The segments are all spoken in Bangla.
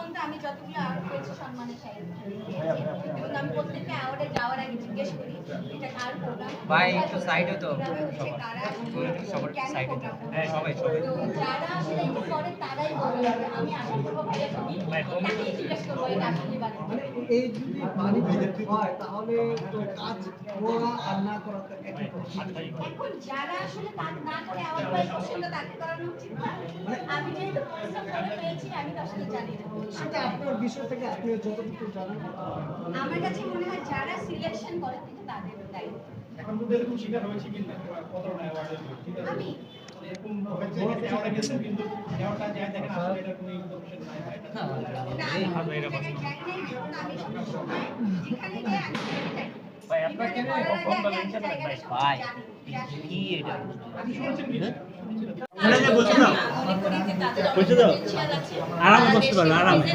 বলতে আমি যতগুলো অ্যাওয়ার্ড পেয়েছি সম্মানের সাহিত্য এবং আমি প্রত্যেকটা অ্যাওয়ার্ডে যাওয়ার আগে জিজ্ঞেস করি এটা কার প্রোগ্রাম ভাই, একটু side হতো সবার। side হ্যাঁ, সবাই, সবাই। যারা আসলে করে তারাই বলবে আমি আশা করব ভাইয়া তুমি তাকেই জিজ্ঞেস করব এটা আসলে মানে এই যদি বাণিজ্য হয় তাহলে তো কাজ করা আর না করা তো একই কথা। এখন যারা আসলে কাজ না করে আমার ভাই কোশ্চেনটা তাকে করানো উচিত না? আমি যেহেতু পরিশ্রম করে পেয়েছি আমি তো আসলে জানি না। সেটা আপনার বিষয় থেকে আপনি যতটুকু জানেন আমার কাছে মনে হয় যারা সিলেকশন করে কিন্তু তাদের দায়িত্ব। এখন এরকম শিকার হয়েছে কিনা কত অ্যাওয়ার্ডের ঠিক আছে? আমি এরকম হয়েছে যে গেছে কিন্তু অ্যাওয়ার্ডটা যায় দেখেন আসলে এটা কোনো ইনফরমেশন নাই না, আমি যেখানে যাই আমি ভাই, কখন বলেন ভাই, ভাই, কি এটা? আমি potential আছে। আরামে বসতে পারবে, আরামে।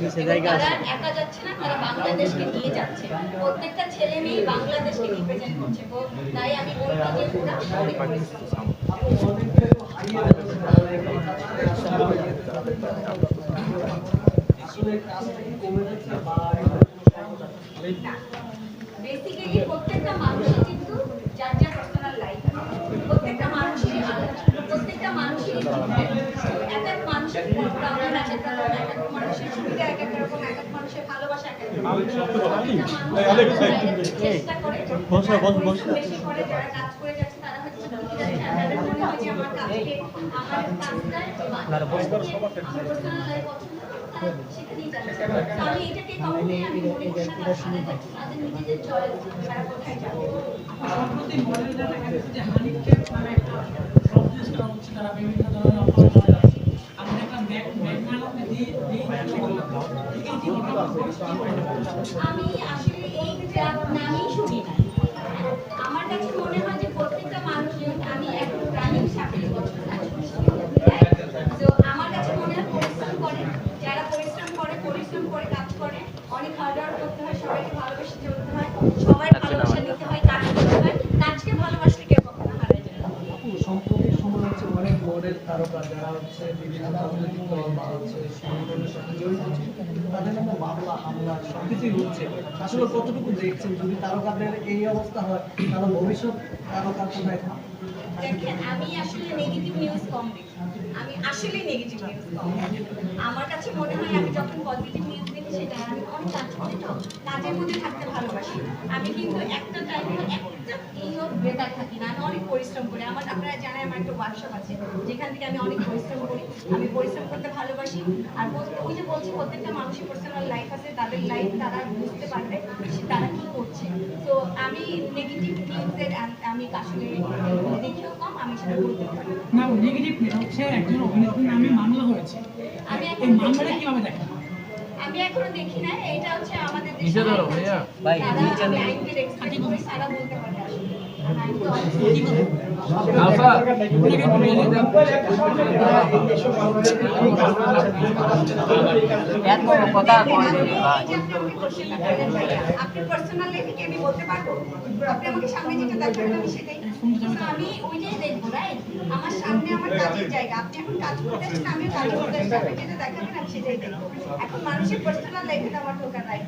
নিচে জায়গা আছে। একা যাচ্ছে না, তারা বাংলাদেশকে নিয়ে যাচ্ছে। প্রত্যেকটা ছেলে মেয়ে বাংলাদেশকে করছে। তাই আমি বলব যে ওরা বেসিক্যালি প্রত্যেকটা মানুষের কিন্তু যার যার পার্সোনাল লাইফ প্রত্যেকটা মানুষেরই প্রত্যেকটা মানুষের আমি এটাকে কখনোই আমি মনে করি না তারা সারা যাচ্ছে তাদের নিজেদের চয়েস তারা কোথায় যাবে। সম্প্রতি মডেলরা দেখা গেছে যে হানিফকে নামে একটা প্রসেস করা হচ্ছে তারা বিভিন্ন ধরনের অফার করে যাচ্ছে আমি দেখলাম ব্যাগ ব্যাগ মালাতে দিয়ে দিয়ে এই যে আমি আসলে এই নামই শুনি না। আমার কাছে মনে হয় যে প্রত্যেকটা মানুষজন আমি এখন রানিং বছর তো আমার কাছে মনে হয় পরিশ্রম করে যারা পরিশ্রম করে পরিশ্রম করে কাজ করে অনেক হার্ড ওয়ার্ক করতে হয় সবাইকে ভালোবেসে চলতে হয় সবাই ভালোবাসা নিতে হয় কাজ করতে হয় কাজকে ভালোবাসলে কেউ কখনো হারায় যায় সম্প্রতি সময় হচ্ছে অনেক মডেল তারকা যারা হচ্ছে বিভিন্ন রাজনৈতিক দল বা হচ্ছে সংগঠনের সাথে জড়িত ছিল। তাদের মামলা হামলা, সবকিছুই হচ্ছে। আসলে কতটুকু দেখছেন? যদি তারকাদের এই অবস্থা হয়, তাহলে ভবিষ্যৎ তারকা কোথায় দেখেন, আমি আসলে নেগেটিভ নিউজ কম দেখি। আমি আসলে নেগেটিভ নিউজ কম আমার কাছে মনে হয়, আমি যখন পজিটিভ নিউজ দেখি, সেটা আমি অনেক কাজ করি তো কাজের মধ্যে থাকতে ভালোবাসি। আমি কিন্তু একটা টাইমে একটা ইও বেকার থাকি না পরিশ্রম করি। আমার আপনারা জানেন আমার একটা ওয়ার্কশপ আছে যেখান থেকে আমি অনেক পরিশ্রম করি। আমি পরিশ্রম করতে ভালোবাসি। আর ওই যে বলছি প্রত্যেকটা মানুষের পার্সোনাল লাইফ আছে তাদের লাইফ তারা বুঝতে পারবে সে তারা কি করছে। তো আমি নেগেটিভ নিউজের আমি আসলে দেখিও কম আমি সেটা বলতে পারি। না নেগেটিভ হচ্ছে একজন অভিনেত্রীর নামে মামলা হয়েছে। আমি এখন মামলাটা কীভাবে দেখেন? আমি এখনও দেখি না এটা হচ্ছে আমাদের দেশে নিচে ধরো, ভাইয়া। ভাই, নিচে ধরো। আইনকে রেসপেক্ট করি তারা বলতে পারে আসলে। আপনি পার্সোনাল কি আমি বলতে পারব? আপনি আমাকে সামনে যেটা দেখাবেন আমি সেটাই। আমি ওইটাই দেখব রাইট আমার সামনে আমার কাজের জায়গা। আপনি এখন কাজ করতেছেন আমিও কাজ করতে আসছি আপনি যেটা দেখাবেন আমি সেটাই দেখব। এখন মানুষের পার্সোনাল লাইফে আমার ঢোকার রাইট